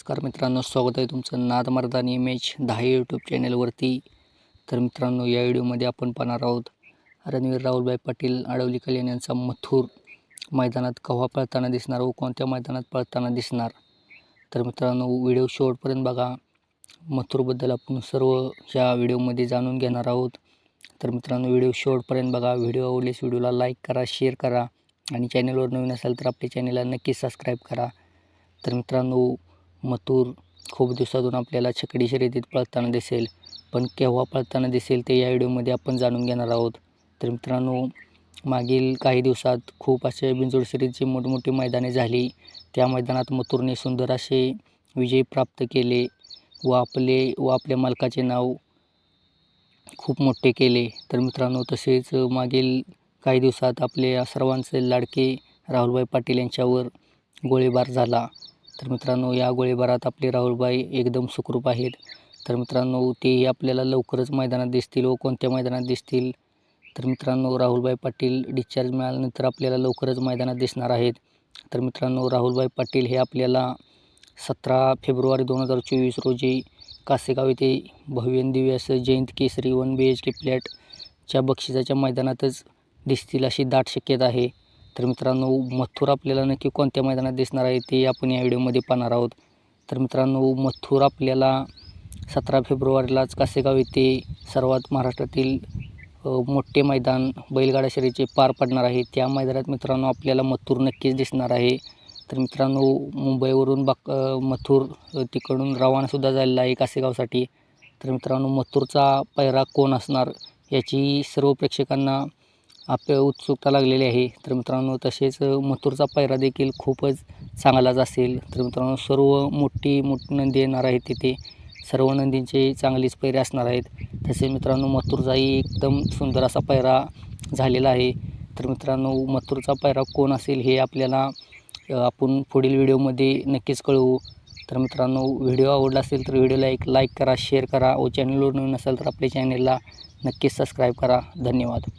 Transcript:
नमस्कार मित्रांनो स्वागत आहे तुमचं नादमर्दानी इमेज दहा यूट्यूब चॅनलवरती तर मित्रांनो या व्हिडिओमध्ये आपण पाहणार आहोत रणवीर राहुलभाई पाटील आडवली कल्याण यांचा मथुर मैदानात केव्हा पळताना दिसणार व कोणत्या मैदानात पळताना दिसणार. तर मित्रांनो व्हिडिओ शेवटपर्यंत बघा. मथुरबद्दल आपण सर्व ह्या व्हिडिओमध्ये जाणून घेणार आहोत. तर मित्रांनो व्हिडिओ शेवटपर्यंत बघा. व्हिडिओ आवडल्यास व्हिडिओला लाईक करा शेअर करा. आणि चॅनलवर नवीन असाल तर आपल्या चॅनलला नक्की सबस्क्राईब करा. तर मित्रांनो मथुर खूप दिवसातून आपल्याला छकडी शर्यतीत पळताना दिसेल. पण केव्हा पळताना दिसेल ते या व्हिडिओमध्ये आपण जाणून घेणार आहोत. तर मित्रांनो मागील काही दिवसात खूप असे बिंजोड शर्यतीची मोठमोठी मैदाने झाली. त्या मैदानात मथुरने सुंदर असे विजय प्राप्त केले व आपले व आपल्या मालकाचे नाव खूप मोठे केले. तर मित्रांनो तसेच मागील काही दिवसात आपले सर्वांचे लाडके राहुलभाई पाटील यांच्यावर गोळीबार झाला. तर मित्रांनो या गोळीबारात आपले राहुलबाई एकदम सुखरूप आहेत. तर मित्रांनो तेही आपल्याला लवकरच मैदानात दिसतील व कोणत्या मैदानात दिसतील? तर मित्रांनो राहुलबाई पाटील डिस्चार्ज मिळाल्यानंतर आपल्याला लवकरच मैदानात दिसणार आहेत. तर मित्रांनो राहुलबाई पाटील हे आपल्याला सतरा फेब्रुवारी दोन हजार चोवीस रोजी कासेगाव येथे भव्यन दिव्य असं Jayant Kesari one B H K फ्लॅटच्या बक्षिसाच्या मैदानातच दिसतील अशी दाट शक्यता आहे. तर मित्रांनो मथूर आपल्याला नक्की कोणत्या मैदानात दिसणार आहे ते आपण या व्हिडिओमध्ये पाहणार आहोत. तर मित्रांनो मथूर आपल्याला सतरा फेब्रुवारीलाच कासेगाव येथे सर्वात महाराष्ट्रातील मोठे मैदान बैलगाडा शर्यतीचे पार पडणार आहे. त्या मैदानात मित्रांनो आपल्याला मथुर नक्कीच दिसणार आहे. तर मित्रांनो मुंबईवरून बाक मथुर तिकडून रवानासुद्धा झालेला आहे कासेगावसाठी. तर मित्रांनो मथुरचा पैरा कोण असणार याची सर्व प्रेक्षकांना आपल्या उत्सुकता लागलेली आहे. तर मित्रांनो तसेच मथुरचा पायरा देखील खूपच चांगलाच असेल. तर मित्रांनो सर्व मोठी मोठी नंदी येणार आहेत तिथे. सर्व नंदींचे चांगलीच पैरे असणार आहेत. तसेच मित्रांनो मथुरचाही एकदम सुंदर असा पायरा झालेला आहे. तर मित्रांनो मथुरचा पायरा कोण असेल हे आपल्याला आपण पुढील व्हिडिओमध्ये नक्कीच कळवू. तर मित्रांनो व्हिडिओ आवडला असेल तर व्हिडिओला एक लाईक करा शेअर करा. व चॅनलवर नवीन असेल तर आपल्या चॅनलला नक्कीच सबस्क्राईब करा. धन्यवाद.